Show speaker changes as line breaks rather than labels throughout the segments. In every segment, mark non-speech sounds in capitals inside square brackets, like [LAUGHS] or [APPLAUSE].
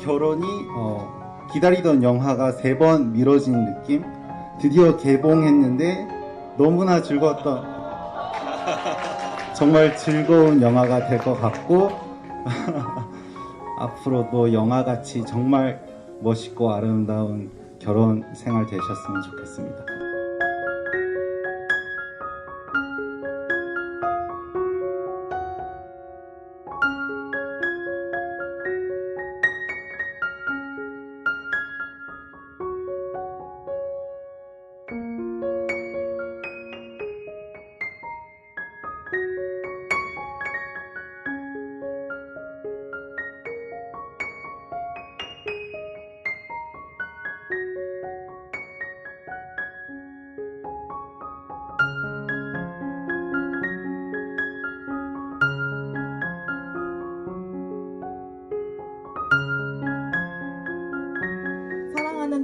이 결혼이 어, 기다리던 영화가 세 번 미뤄진 느낌? 드디어 개봉했는데 너무나 즐거웠던 정말 즐거운 영화가 될 것 같고 [LAUGHS] 앞으로도 영화같이 정말 멋있고 아름다운 결혼 생활 되셨으면 좋겠습니다.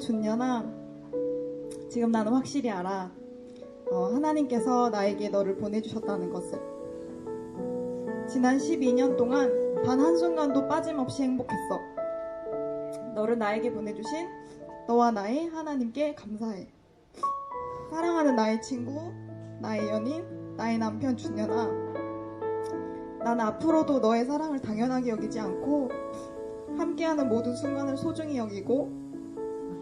준년아, 지금 나는 확실히 알아. 어, 하나님께서 나에게 너를 보내주셨다는 것을. 지난 12년 동안 단 한순간도 빠짐없이 행복했어. 너를 나에게 보내주신 너와 나의 하나님께 감사해. 사랑하는 나의 친구, 나의 연인, 나의 남편 준년아. 나는 앞으로도 너의 사랑을 당연하게 여기지 않고 함께하는 모든 순간을 소중히 여기고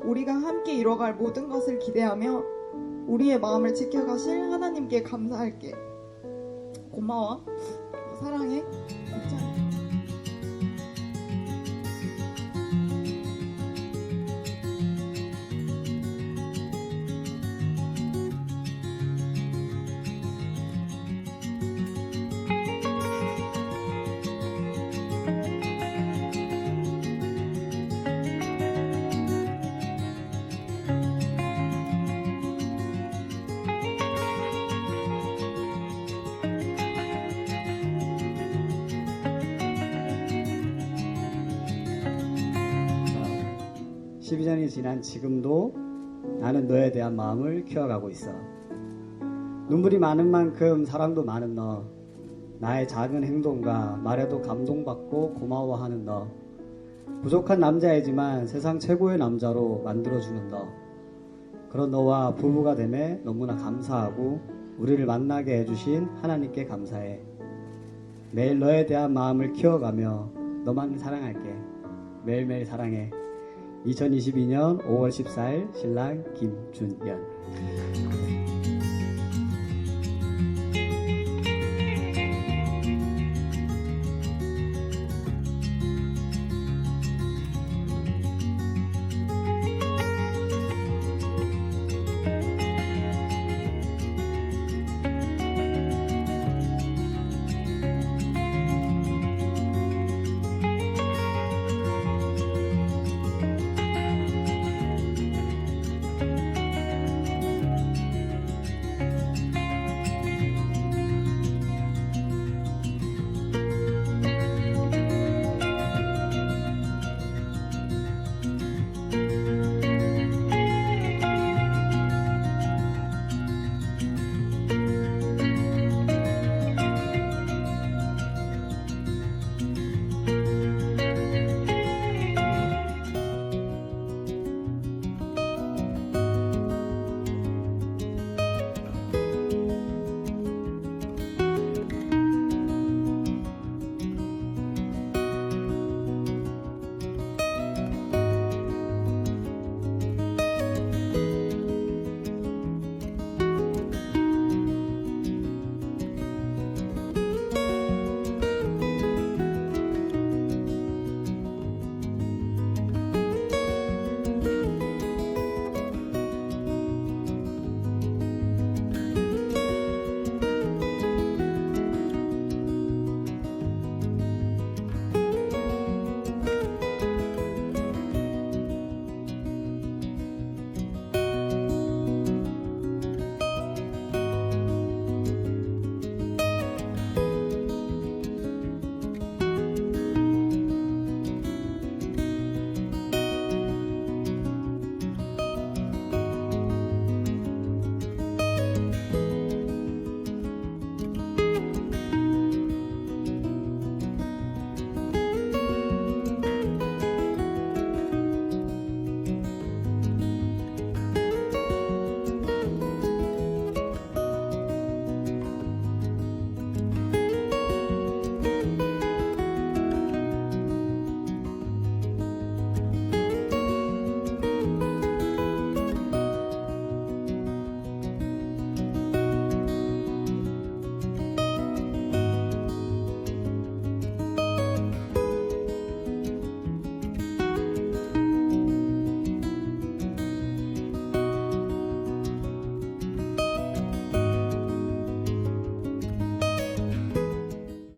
우리가 함께 이뤄갈 모든 것을 기대하며 우리의 마음을 지켜가실 하나님께 감사할게. 고마워. 사랑해.
12년이 지난 지금도 나는 너에 대한 마음을 키워가고 있어. 눈물이 많은 만큼 사랑도 많은 너. 나의 작은 행동과 말에도 감동받고 고마워하는 너. 부족한 남자이지만 세상 최고의 남자로 만들어주는 너. 그런 너와 부부가 됨에 너무나 감사하고 우리를 만나게 해주신 하나님께 감사해. 매일 너에 대한 마음을 키워가며 너만 사랑할게. 매일매일 사랑해. 2022년 5월 14일 신랑 김준연